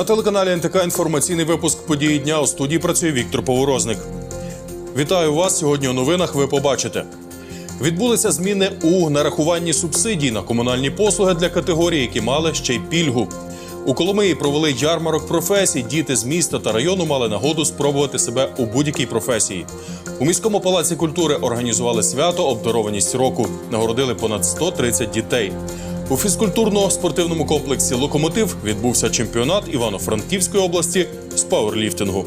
На телеканалі НТК інформаційний випуск події дня у студії працює Віктор Поворозник. Вітаю вас. Сьогодні у новинах ви побачите. Відбулися зміни у нарахуванні субсидій на комунальні послуги для категорій, які мали ще й пільгу. У Коломиї провели ярмарок професій. Діти з міста та району мали нагоду спробувати себе у будь-якій професії. У міському палаці культури організували свято Обдарованість року. Нагородили понад 130 дітей. У фізкультурно-спортивному комплексі Локомотив відбувся чемпіонат Івано-Франківської області з пауерліфтингу.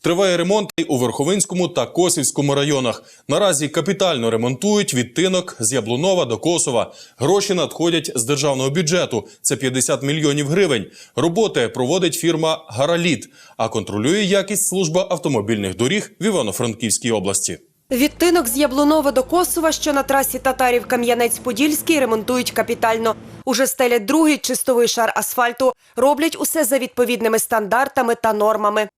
Триває ремонт і у Верховинському та Косівському районах. Наразі капітально ремонтують відтинок з Яблунова до Косова. Гроші надходять з державного бюджету. Це 50 мільйонів гривень. Роботи проводить фірма Гараліт, а контролює якість служба автомобільних доріг в Івано-Франківській області. Відтинок з Яблунова до Косова, що на трасі Татарів Кам'янець-Подільський, ремонтують капітально. Уже стелять другий чистовий шар асфальту. Роблять усе за відповідними стандартами та нормами.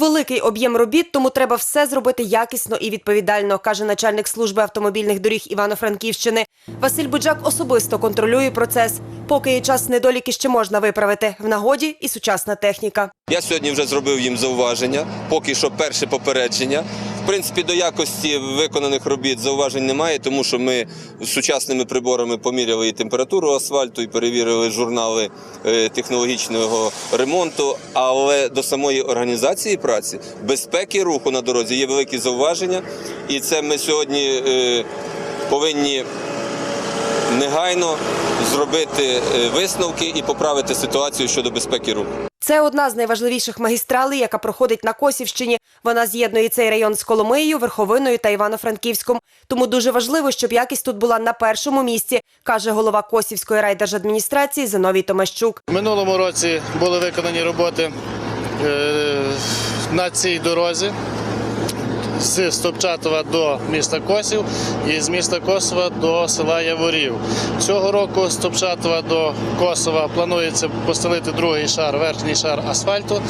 Великий об'єм робіт, тому треба все зробити якісно і відповідально, каже начальник служби автомобільних доріг Івано-Франківщини. Василь Буджак особисто контролює процес. Поки є час недоліки ще можна виправити. В нагоді і сучасна техніка. Я сьогодні вже зробив їм зауваження. Поки що перше попередження. В принципі, до якості виконаних робіт зауважень немає, тому що ми з сучасними приборами поміряли і температуру асфальту, і перевірили журнали е, технологічного ремонту. Але до самої організації праці, безпеки руху на дорозі є великі зауваження, і це ми сьогодні е, повинні негайно зробити е, висновки і поправити ситуацію щодо безпеки руху. Це одна з найважливіших магістралей, яка проходить на Косівщині. Вона з'єднує цей район з Коломиєю, Верховиною та Івано-Франківськом. Тому дуже важливо, щоб якість тут була на першому місці, каже голова Косівської райдержадміністрації Зиновій Томащук. В минулому році були виконані роботи е, на цій дорозі з Стопчатова до міста Косів і з міста Косова до села Яворів. Цього року з Стопчатова до Косова планується постелити другий шар, верхній шар асфальту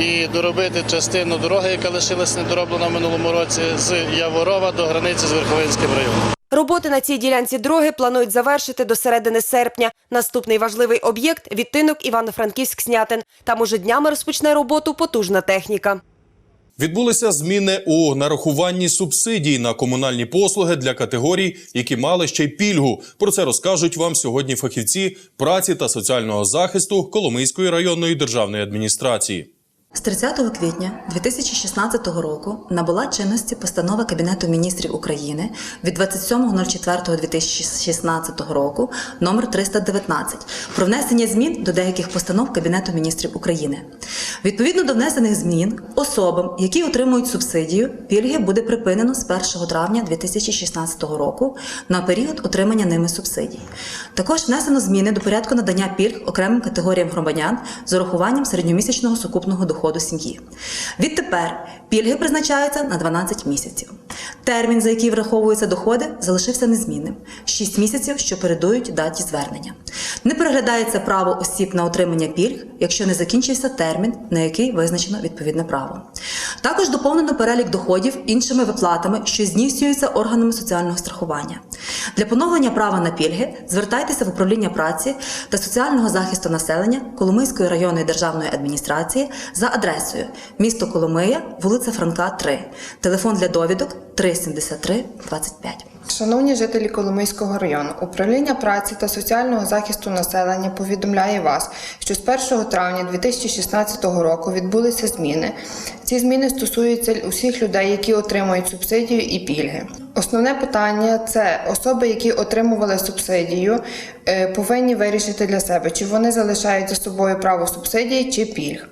і доробити частину дороги, яка лишилась недороблена в минулому році, з Яворова до границі з Верховинським районом. Роботи на цій ділянці дороги планують завершити до середини серпня. Наступний важливий об'єкт відтинок Івано-Франківськ-Снятин. Там уже днями розпочне роботу потужна техніка. Відбулися зміни у нарахуванні субсидій на комунальні послуги для категорій, які мали ще й пільгу. Про це розкажуть вам сьогодні фахівці праці та соціального захисту Коломийської районної державної адміністрації. З 30 квітня 2016 року набула чинності постанова Кабінету міністрів України від 27.04.2016 року номер 319 про внесення змін до деяких постанов Кабінету міністрів України. Відповідно до внесених змін особам, які отримують субсидію, пільги буде припинено з 1 травня 2016 року на період отримання ними субсидій. Також внесено зміни до порядку надання пільг окремим категоріям громадян з урахуванням середньомісячного сукупного доходу сім'ї. Відтепер пільги призначаються на 12 місяців. Термін, за який враховуються доходи, залишився незмінним 6 місяців, що передують даті звернення. Не переглядається право осіб на отримання пільг, якщо не закінчився термін, на який визначено відповідне право. Також доповнено перелік доходів іншими виплатами, що здійснюються органами соціального страхування. Для поновлення права на пільги звертайтеся в управління праці та соціального захисту населення Коломийської районної державної адміністрації за адресою місто Коломия, вулиця Франка, 3. Телефон для довідок 373 25. Шановні жителі Коломийського району, управління праці та соціального захисту населення повідомляє вас, що з 1 травня 2016 року відбулися зміни. Ці зміни стосуються усіх людей, які отримують субсидію і пільги. Основне питання це особи, які отримували субсидію, е, повинні вирішити для себе, чи вони залишають за собою право субсидії чи пільг.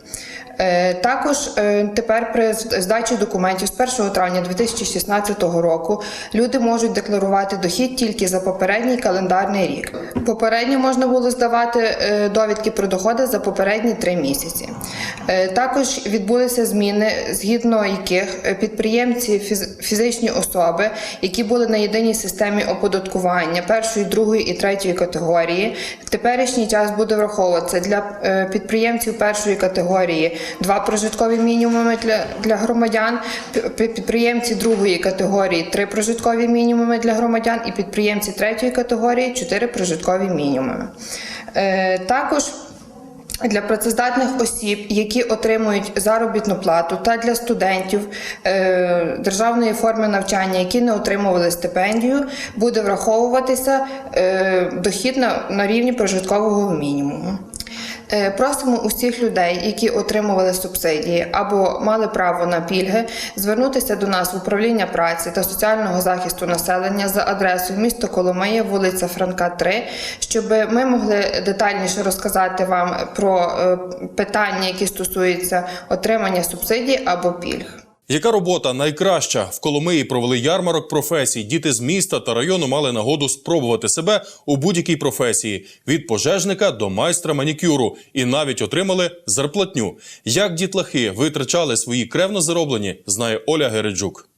Е, Також е, тепер при здачі документів з 1 травня 2016 року люди можуть декларувати дохід тільки за попередній календарний рік. Попередньо можна було здавати довідки про доходи за попередні три місяці. Е, Також відбулися зміни, згідно яких е, підприємці фіз- фізичні особи, які були на єдиній системі оподаткування першої, другої і третьої категорії, в теперішній час буде враховуватися для е, підприємців першої категорії два прожиткові мінімуми для, для громадян, пі- пі- підприємці другої категорії три прожиткові мінімуми для громадян, і підприємці третьої категорії чотири прожиткові мінімуми. Також для працездатних осіб, які отримують заробітну плату, та для студентів е, державної форми навчання, які не отримували стипендію, буде враховуватися е, дохід на, на рівні прожиткового мінімуму. Е, Просимо усіх людей, які отримували субсидії або мали право на пільги, звернутися до нас в управління праці та соціального захисту населення за адресою місто Коломия, вулиця Франка, 3, щоб ми могли детальніше розказати вам про е, питання, які стосуються отримання субсидій або пільг. Яка робота найкраща? В Коломиї провели ярмарок професій. Діти з міста та району мали нагоду спробувати себе у будь-якій професії від пожежника до майстра манікюру і навіть отримали зарплатню. Як дітлахи витрачали свої кревно зароблені, знає Оля Гереджук.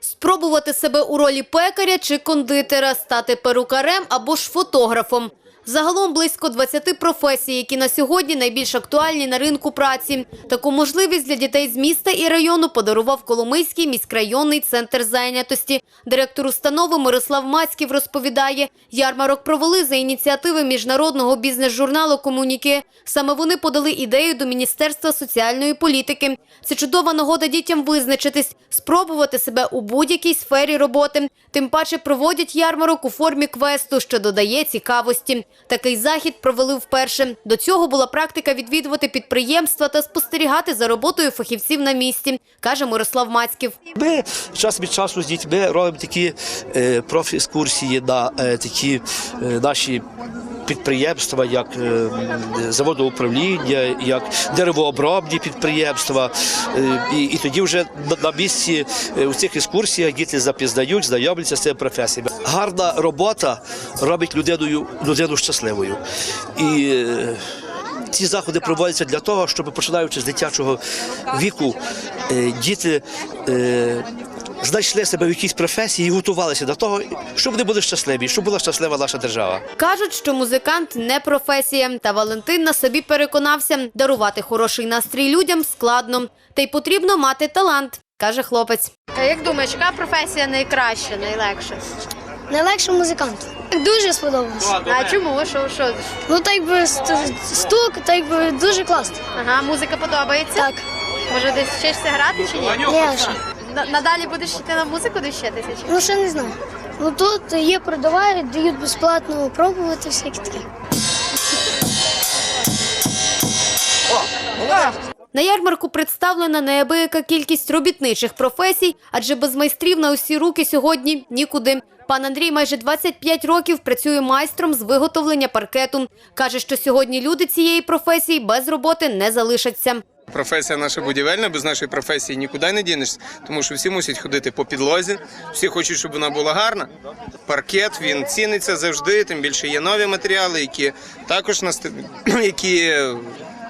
Спробувати себе у ролі пекаря чи кондитера, стати перукарем або ж фотографом. Загалом близько 20 професій, які на сьогодні найбільш актуальні на ринку праці. Таку можливість для дітей з міста і району подарував Коломийський міськрайонний центр зайнятості. Директор установи Мирослав Мацьків розповідає, ярмарок провели за ініціативи міжнародного бізнес-журналу «Комуніке». Саме вони подали ідею до Міністерства соціальної політики. Це чудова нагода дітям визначитись, спробувати себе у будь-якій сфері роботи. Тим паче проводять ярмарок у формі квесту, що додає цікавості. Такий захід провели вперше. До цього була практика відвідувати підприємства та спостерігати за роботою фахівців на місці, каже Мирослав Мацьків. Ми час від часу з дітьми робимо такі профіскурсії профекскурсії на е, такі е, наші підприємства, як е, заводоуправління, як деревообробні підприємства. Е, і, і тоді вже на, місці е, у цих екскурсіях діти запізнають, знайомляться з цими професіями. Гарна робота робить людиною, людину щасливою. І ці заходи проводяться для того, щоб починаючи з дитячого віку, діти знайшли себе в якійсь професії і готувалися до того, щоб вони були щасливі, щоб була щаслива наша держава. Кажуть, що музикант не професія. Та Валентин на собі переконався, дарувати хороший настрій людям складно. Та й потрібно мати талант, каже хлопець. Як думаєш, яка професія найкраща, найлегша? Найлегше музикант. Дуже сподобалось. А чому? Що, що? Ну так би ст- стук, так би дуже класно. Ага, музика подобається? Так, Може, десь вчишся грати чи ні? ще. На- Надалі будеш йти на музику? Чи? Ну ще не знаю. Ну тут є продавають, дають безплатно пробувати всякі таке. На ярмарку представлена неабияка кількість робітничих професій, адже без майстрів на усі руки сьогодні нікуди. Пан Андрій майже 25 років працює майстром з виготовлення паркету. Каже, що сьогодні люди цієї професії без роботи не залишаться. Професія наша будівельна, без нашої професії нікуди не дінешся, тому що всі мусять ходити по підлозі, всі хочуть, щоб вона була гарна. Паркет він ціниться завжди, тим більше є нові матеріали, які також нас які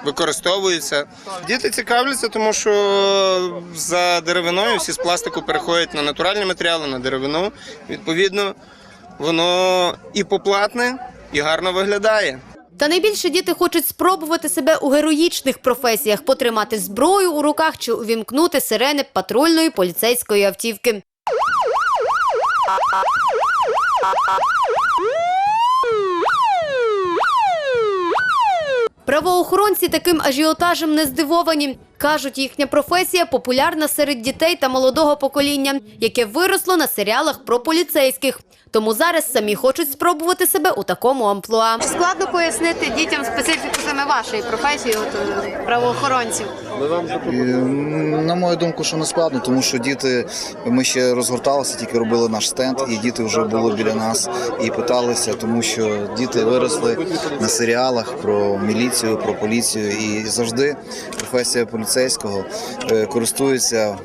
використовуються. Діти цікавляться, тому що за деревиною всі з пластику переходять на натуральні матеріали, на деревину. Відповідно, воно і поплатне, і гарно виглядає. Та найбільше діти хочуть спробувати себе у героїчних професіях, потримати зброю у руках чи увімкнути сирени патрульної поліцейської автівки. Правоохоронці таким ажіотажем не здивовані. Кажуть, їхня професія популярна серед дітей та молодого покоління, яке виросло на серіалах про поліцейських. Тому зараз самі хочуть спробувати себе у такому амплуа. Складно пояснити дітям специфіку саме вашої професії, от, е, правоохоронців. І, На мою думку, що не складно, тому що діти, ми ще розгорталися, тільки робили наш стенд, і діти вже були біля нас і питалися, тому що діти виросли на серіалах про міліцію, про поліцію, і завжди професія поліцейського е, користується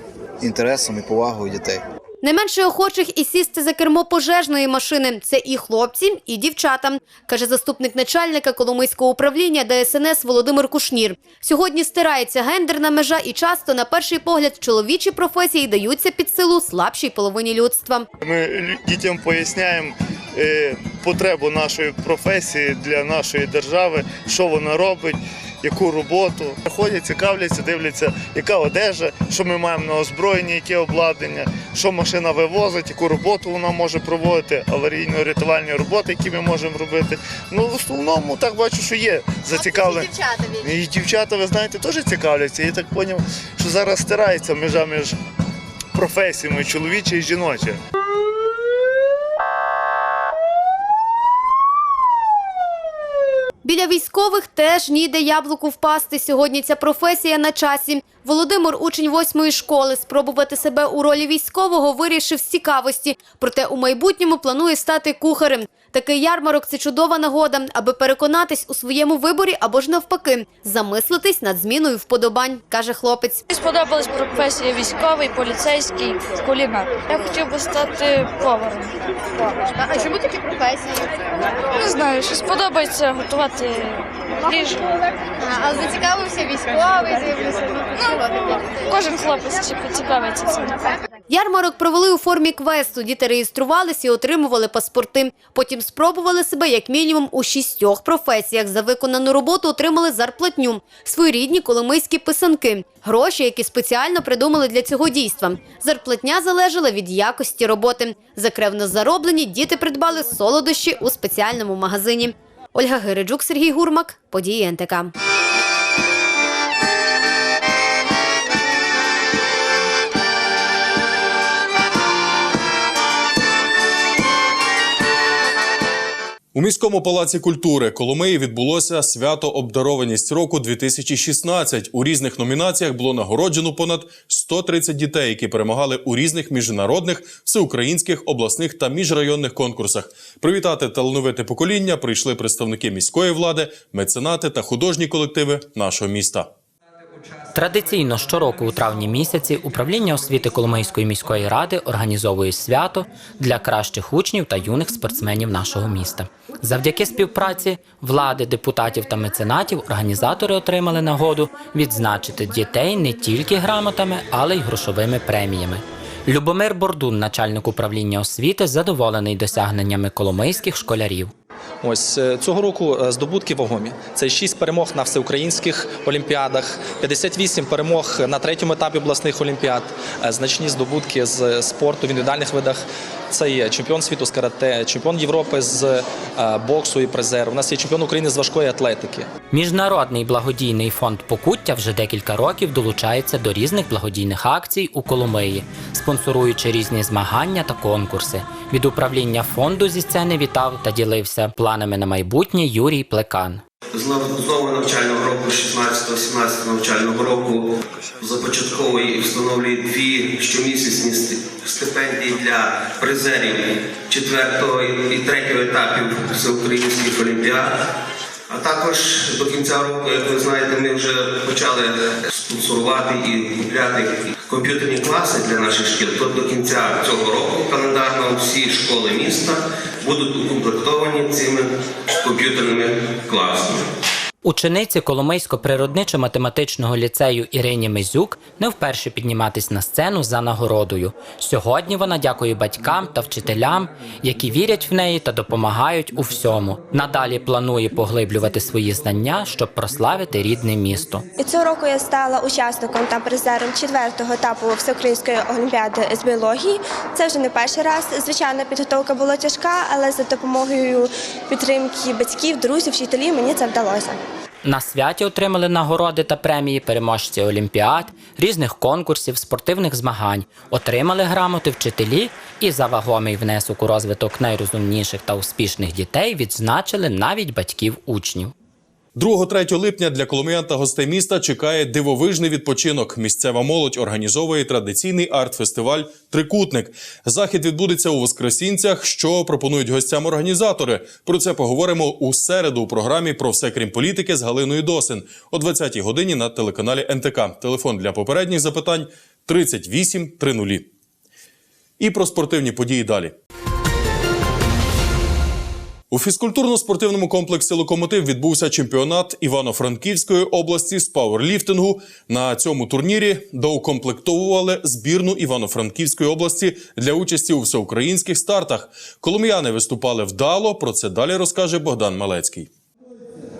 інтересом і повагою дітей. Найменше охочих і сісти за кермо пожежної машини це і хлопці, і дівчата, каже заступник начальника Коломийського управління ДСНС Володимир Кушнір. Сьогодні стирається гендерна межа, і часто, на перший погляд, чоловічі професії даються під силу слабшій половині людства. Ми дітям поясняємо потребу нашої професії для нашої держави, що вона робить, яку роботу. Ходять, цікавляться, дивляться, яка одежа, що ми маємо на озброєнні, яке обладнання, що машина вивозить, яку роботу вона може проводити, аварійно-рятувальні роботи, які ми можемо робити. Ну, в основному так бачу, що є зацікавлені. І дівчата, ви знаєте, теж цікавляться. Я так зрозумів, що зараз стирається межа між професіями чоловіча і жіноча. Біля військових теж ніде яблуку впасти. Сьогодні ця професія на часі. Володимир, учень восьмої школи, спробувати себе у ролі військового вирішив з цікавості. Проте у майбутньому планує стати кухарем. Такий ярмарок це чудова нагода, аби переконатись у своєму виборі або ж навпаки, замислитись над зміною вподобань, каже хлопець. Сподобалась професія військовий, поліцейський, кулінар. Я хотів би стати поваром. А чому такі професії? Не знаю, що сподобається готувати їжу. А зацікавився військовий. Ну. Кожен хлопець цікавиться цим. Ярмарок провели у формі квесту. Діти реєструвалися і отримували паспорти. Потім спробували себе як мінімум у шістьох професіях. За виконану роботу отримали зарплатню, своєрідні коломийські писанки, гроші, які спеціально придумали для цього дійства. Зарплатня залежала від якості роботи. За кревно зароблені діти придбали солодощі у спеціальному магазині. Ольга Гириджук, Сергій Гурмак, події НТК. У міському палаці культури Коломиї відбулося свято обдарованість року 2016. У різних номінаціях було нагороджено понад 130 дітей, які перемагали у різних міжнародних, всеукраїнських, обласних та міжрайонних конкурсах. Привітати талановите покоління прийшли представники міської влади, меценати та художні колективи нашого міста. Традиційно щороку у травні місяці управління освіти Коломийської міської ради організовує свято для кращих учнів та юних спортсменів нашого міста. Завдяки співпраці влади, депутатів та меценатів організатори отримали нагоду відзначити дітей не тільки грамотами, але й грошовими преміями. Любомир Бордун, начальник управління освіти, задоволений досягненнями коломийських школярів. Ось е, цього року е, здобутки вагомі. Це 6 перемог на всеукраїнських олімпіадах, 58 перемог на третьому етапі обласних олімпіад, е, значні здобутки з спорту в індивідуальних видах. Це є чемпіон світу з карате, чемпіон Європи з боксу і призер. У нас є чемпіон України з важкої атлетики. Міжнародний благодійний фонд Покуття вже декілька років долучається до різних благодійних акцій у Коломиї, спонсоруючи різні змагання та конкурси. Від управління фонду зі сцени вітав та ділився планами на майбутнє Юрій Плекан. Знову нового навчального року, 16-17 навчального року, започатковує і встановлює дві щомісячні ст- стипендії для призерів 4 і 3 етапів всеукраїнських олімпіад. А також до кінця року, як ви знаєте, ми вже почали спонсорувати і купляти комп'ютерні класи для наших шкіл. Тобто до кінця цього року календарно всі школи міста будуть укомплектовані цими комп'ютерними класами. Учениці Коломийсько-природничо-математичного ліцею Ірині Мизюк не вперше підніматись на сцену за нагородою. Сьогодні вона дякує батькам та вчителям, які вірять в неї та допомагають у всьому. Надалі планує поглиблювати свої знання, щоб прославити рідне місто. І цього року я стала учасником та призером четвертого етапу всеукраїнської олімпіади з біології. Це вже не перший раз. Звичайно, підготовка була тяжка, але за допомогою підтримки батьків, друзів, вчителів мені це вдалося. На святі отримали нагороди та премії переможці олімпіад, різних конкурсів, спортивних змагань, отримали грамоти вчителі і за вагомий внесок у розвиток найрозумніших та успішних дітей відзначили навіть батьків учнів. 2-3 липня для коломиян та гостей міста чекає дивовижний відпочинок. Місцева молодь організовує традиційний арт-фестиваль Трикутник. Захід відбудеться у Воскресінцях, що пропонують гостям організатори. Про це поговоримо у середу у програмі про все крім політики з Галиною Досин о 20-й годині на телеканалі НТК. Телефон для попередніх запитань 38 30. І про спортивні події далі. У фізкультурно-спортивному комплексі Локомотив відбувся чемпіонат Івано-Франківської області з пауерліфтингу. На цьому турнірі доукомплектовували збірну Івано-Франківської області для участі у всеукраїнських стартах. Колом'яни виступали вдало. Про це далі розкаже Богдан Малецький.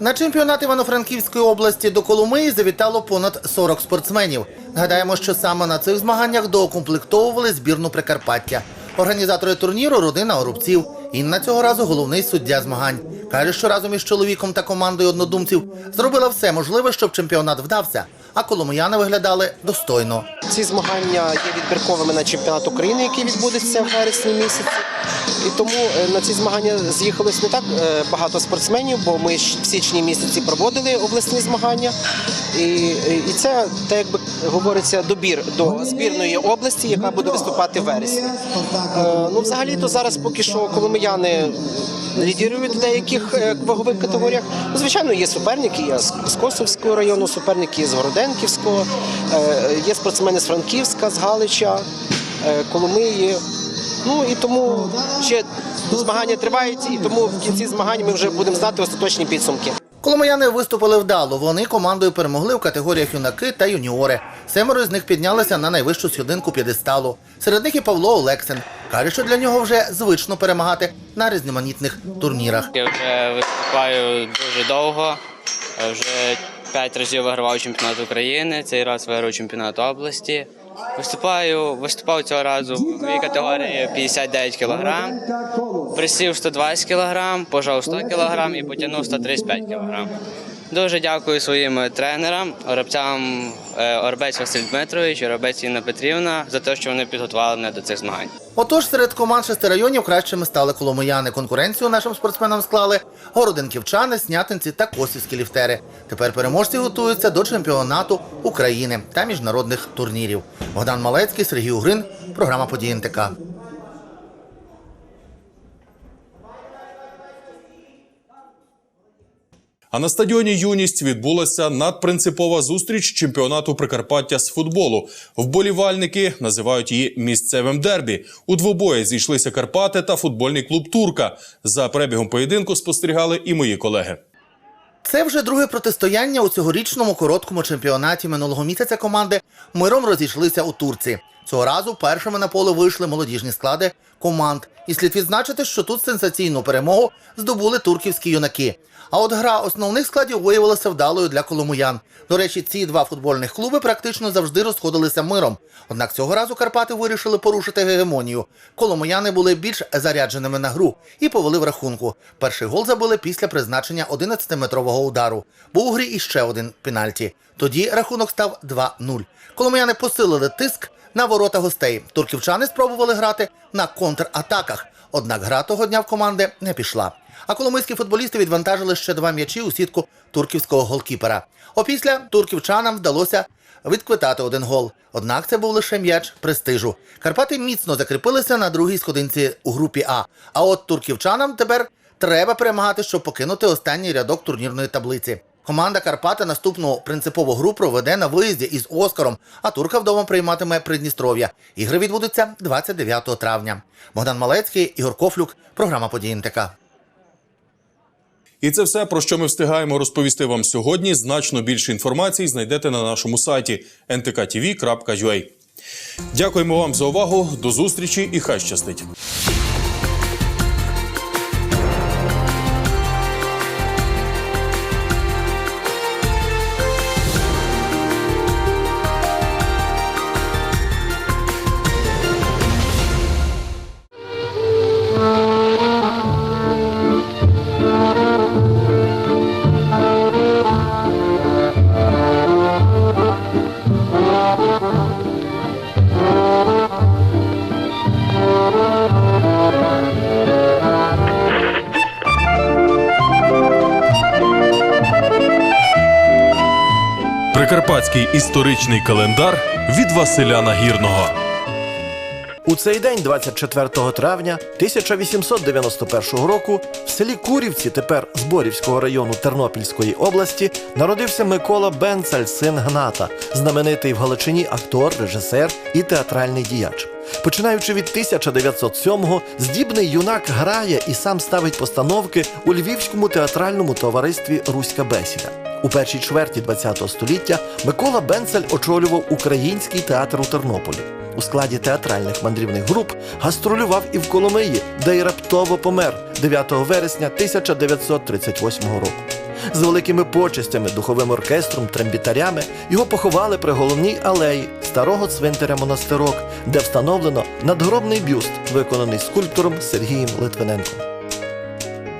На чемпіонат Івано-Франківської області до Коломиї завітало понад 40 спортсменів. Нагадаємо, що саме на цих змаганнях доукомплектовували збірну Прикарпаття. Організатори турніру родина Орубців. Інна цього разу головний суддя змагань. Каже, що разом із чоловіком та командою однодумців зробила все можливе, щоб чемпіонат вдався, а коломияни виглядали достойно. Ці змагання є відбірковими на чемпіонат України, який відбудеться в вересні місяці. І тому е, на ці змагання з'їхалось не так е, багато спортсменів, бо ми в січні місяці проводили обласні змагання. І, і це, так якби говориться, добір до збірної області, яка буде виступати в вересні. Е, Ну, взагалі-то зараз поки що коломияни лідірують в деяких вагових категоріях. Ну, Звичайно, є суперники, є з Косовського району, суперники з Городенківського, є спортсмени з Франківська, з Галича, Коломиї. Ну і тому ще змагання тривають, і тому в кінці змагань ми вже будемо знати остаточні підсумки. Коломияни виступили вдало. Вони командою перемогли в категоріях юнаки та юніори. Семеро з них піднялися на найвищу сходинку п'єдесталу. Серед них і Павло Олексин. Каже, що для нього вже звично перемагати на різноманітних турнірах. Я вже виступаю дуже довго. Вже п'ять разів вигравав чемпіонат України. Цей раз виграв чемпіонат області. Виступаю, виступав цього разу в ваговій категорії 59 кг, присів 120 кг, пожав 100 кг і потягнув 135 кг. Дуже дякую своїм тренерам, оробцям е, Орбець Василь Дмитрович, Оробець Інна Петрівна за те, що вони підготували мене до цих змагань. Отож, серед команд шести районів кращими стали коломияни. Конкуренцію нашим спортсменам склали городенківчани, снятинці та косівські ліфтери. Тепер переможці готуються до чемпіонату України та міжнародних турнірів. Богдан Малецький, Сергій Угрин, програма «Події НТК». А на стадіоні Юність відбулася надпринципова зустріч чемпіонату Прикарпаття з футболу. Вболівальники називають її місцевим дербі. У двобої зійшлися Карпати та футбольний клуб Турка. За перебігом поєдинку спостерігали і мої колеги. Це вже друге протистояння у цьогорічному короткому чемпіонаті минулого місяця команди миром розійшлися у Турці. Цього разу першими на поле вийшли молодіжні склади команд. І слід відзначити, що тут сенсаційну перемогу здобули турківські юнаки. А от гра основних складів виявилася вдалою для коломуян. До речі, ці два футбольних клуби практично завжди розходилися миром. Однак цього разу Карпати вирішили порушити гегемонію. Коломуяни були більш зарядженими на гру і повели в рахунку. Перший гол забили після призначення 11-метрового удару. Був у грі іще один пенальті. Тоді рахунок став 2-0. Коломияни посилили тиск на ворота гостей. Турківчани спробували грати на контратаках. Однак гра того дня в команди не пішла. А коломийські футболісти відвантажили ще два м'ячі у сітку турківського голкіпера. Опісля турківчанам вдалося відквитати один гол. Однак це був лише м'яч престижу. Карпати міцно закріпилися на другій сходинці у групі А. А от турківчанам тепер треба перемагати, щоб покинути останній рядок турнірної таблиці. Команда Карпата наступну принципову гру проведе на виїзді із Оскаром, а турка вдома прийматиме Придністров'я. Ігри відбудуться 29 травня. Богдан Малецький, Ігор Кофлюк, програма «Події НТК». І це все, про що ми встигаємо розповісти вам сьогодні. Значно більше інформації знайдете на нашому сайті ntkTV.ua. Дякуємо вам за увагу. До зустрічі і хай щастить. Прикарпатський історичний календар від Василя Нагірного. У цей день, 24 травня 1891 року, в селі Курівці, тепер Зборівського району Тернопільської області, народився Микола Бенцаль, син Гната, знаменитий в Галичині актор, режисер і театральний діяч. Починаючи від 1907-го, здібний юнак грає і сам ставить постановки у Львівському театральному товаристві Руська бесіда. У першій чверті ХХ століття Микола Бенцель очолював український театр у Тернополі. У складі театральних мандрівних груп гастролював і в Коломиї, де й раптово помер 9 вересня 1938 року. З великими почестями, духовим оркестром, трембітарями його поховали при головній алеї старого цвинтаря монастирок, де встановлено надгробний бюст, виконаний скульптором Сергієм Литвиненком.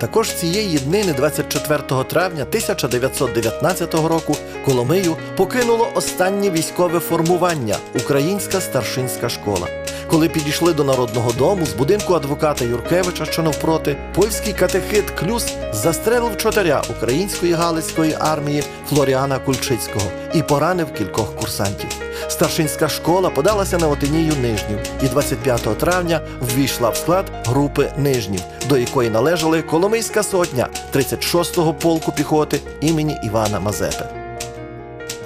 Також цієї днини, 24 травня 1919 року, Коломию покинуло останнє військове формування Українська старшинська школа. Коли підійшли до народного дому з будинку адвоката Юркевича, що навпроти, польський катехит Клюс застрелив чотиря української галицької армії Флоріана Кульчицького і поранив кількох курсантів. Старшинська школа подалася на Отинію Нижнів і 25 травня ввійшла в склад групи Нижнів, до якої належали Коломийська сотня 36-го полку піхоти імені Івана Мазепи.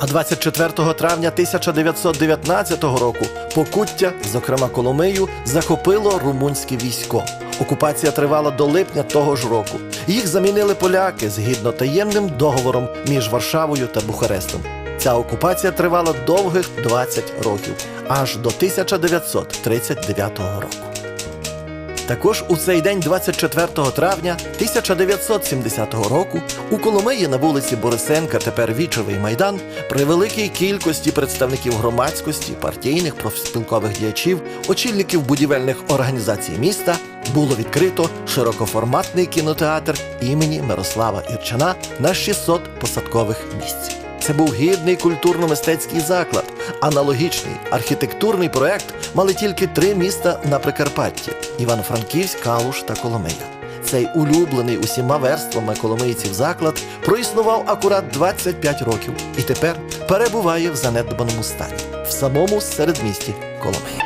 А 24 травня 1919 року Покуття, зокрема Коломию, захопило румунське військо. Окупація тривала до липня того ж року. Їх замінили поляки згідно таємним договором між Варшавою та Бухарестом. Ця окупація тривала довгих 20 років, аж до 1939 року. Також у цей день, 24 травня 1970 року, у Коломиї на вулиці Борисенка, тепер Вічовий майдан, при великій кількості представників громадськості, партійних, профспілкових діячів, очільників будівельних організацій міста було відкрито широкоформатний кінотеатр імені Мирослава Ірчана на 600 посадкових місць. Це був гідний культурно-мистецький заклад. Аналогічний архітектурний проект мали тільки три міста на Прикарпатті: Івано-Франківськ, Калуш та Коломия. Цей улюблений усіма верствами коломийців заклад проіснував акурат 25 років і тепер перебуває в занедбаному стані в самому середмісті Коломиї.